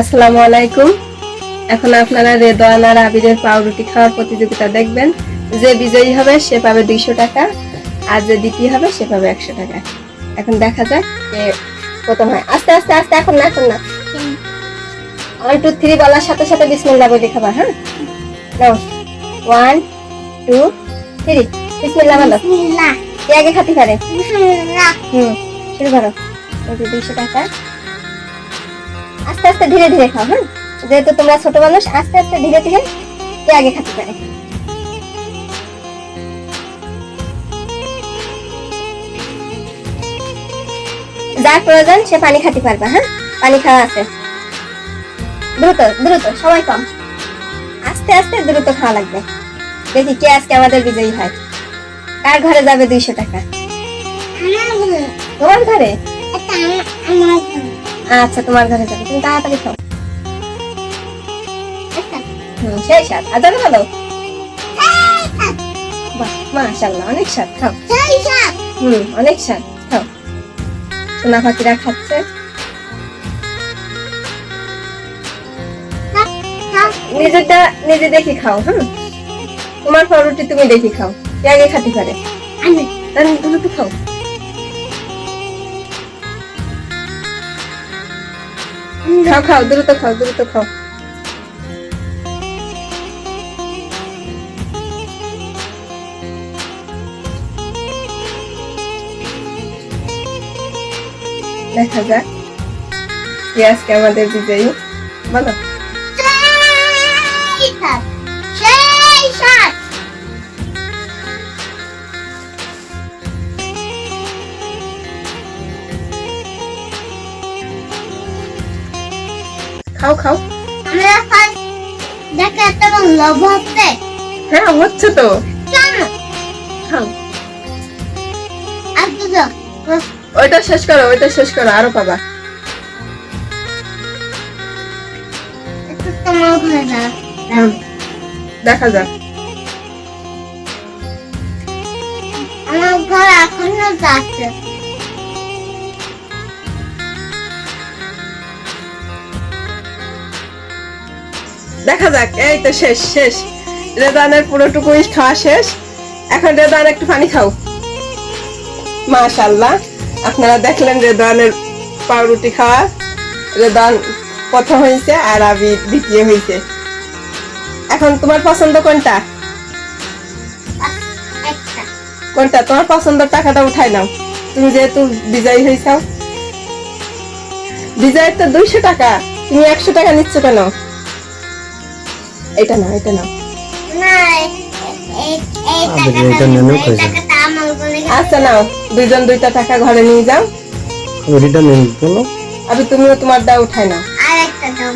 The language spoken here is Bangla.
আসসালামু আলাইকুম। এখন আপনারা রেদওয়ান আর আবিরের পাউরুটি খাওয়ার প্রতিযোগিতা দেখবেন। যে বিজয়ী হবে সে পাবে দুইশো টাকা আর যে দ্বিতীয় হবে সে পাবে একশো টাকা। এখন দেখা যাক কে প্রথম হয়। আস্তে আস্তে আস্তে এখন না এখন না। ওয়ান টু থ্রি বলার সাথে সাথে বিসমিল্লা বলে খাবার হ্যাঁ? নাও। ওয়ান টু থ্রি বিসমিল্লা বলো। কে আগে খাতে পারে? হুম শুরু করো। দুইশো টাকা। আস্তে আস্তে ধীরে ধীরে খাও হ্যাঁ যেহেতু তোমরা ছোট মানুষ আস্তে আস্তে ধীরে ধীরে কে আগে খেতে পারে? যার প্রয়োজন সে পানি খেতে পারবে হ্যাঁ? পানি খাওয়া আছে। দ্রুত দ্রুত সময় কম। আস্তে আস্তে দ্রুত খাওয়া লাগবে। দেখি কে আজকে আমাদের বিজয়ী হয়। কার ঘরে যাবে দুইশো টাকা? তোমার ঘরে? আচ্ছা তোমার ঘরে যাবে। তুমি তাড়াতাড়ি খাও। এটা হুম সেই স্বাদ। আর জানো ভালো? বাহ মাশাল্লাহ অনেক স্বাদ। খাও। হুম অনেক স্বাদ। খাও। সোনা পাখিরা খাচ্ছে। নিজেরটা নিজে দেখি খাও হ্যাঁ তোমার পাউরুটি তুমি দেখি খাও। কে আগে খাতে পারে? আমি। তাহলে দ্রুত খাও। খাও খাও দ্রুত খাও দ্রুত খাও। দেখা যাক। কে আজকে আমাদের বিজয়ী। বলো। খাও খাও। দেখে এত লোভ হচ্ছে। হ্যাঁ হচ্ছে তো। কেন? খাও। আর ওইটা শেষ করো ওইটা শেষ করো আরও পাবা। তোমার দেখা যাক। আমার ঘর এখনও যাচ্ছে। দেখা যাক এই তো শেষ শেষ। রেদানের পুরোটুকুই খাওয়া শেষ। এখন রেদান একটু পানি খাও। মাশাল্লাহ আপনারা দেখলেন রেদানের পাউরুটি খাওয়া। রেদান প্রথম হয়েছে আর আবি দ্বিতীয় হয়েছে এখন তোমার পছন্দ কোনটা? কোনটা? তোমার পছন্দের টাকাটা উঠাই নাও। তুমি যেহেতু বিজয়ী হয়েছাও বিজয়ের তো দুইশো টাকা। তুমি একশো টাকা নিচ্ছ কেন? এটা না এটা নাও। না। আচ্ছা নাও দুইজন দুইটা টাকা ঘরে নিয়ে যাও। ওইটা নিয়ে বলো। আবি তুমিও তোমার দা উঠাই না আর একটা দাও।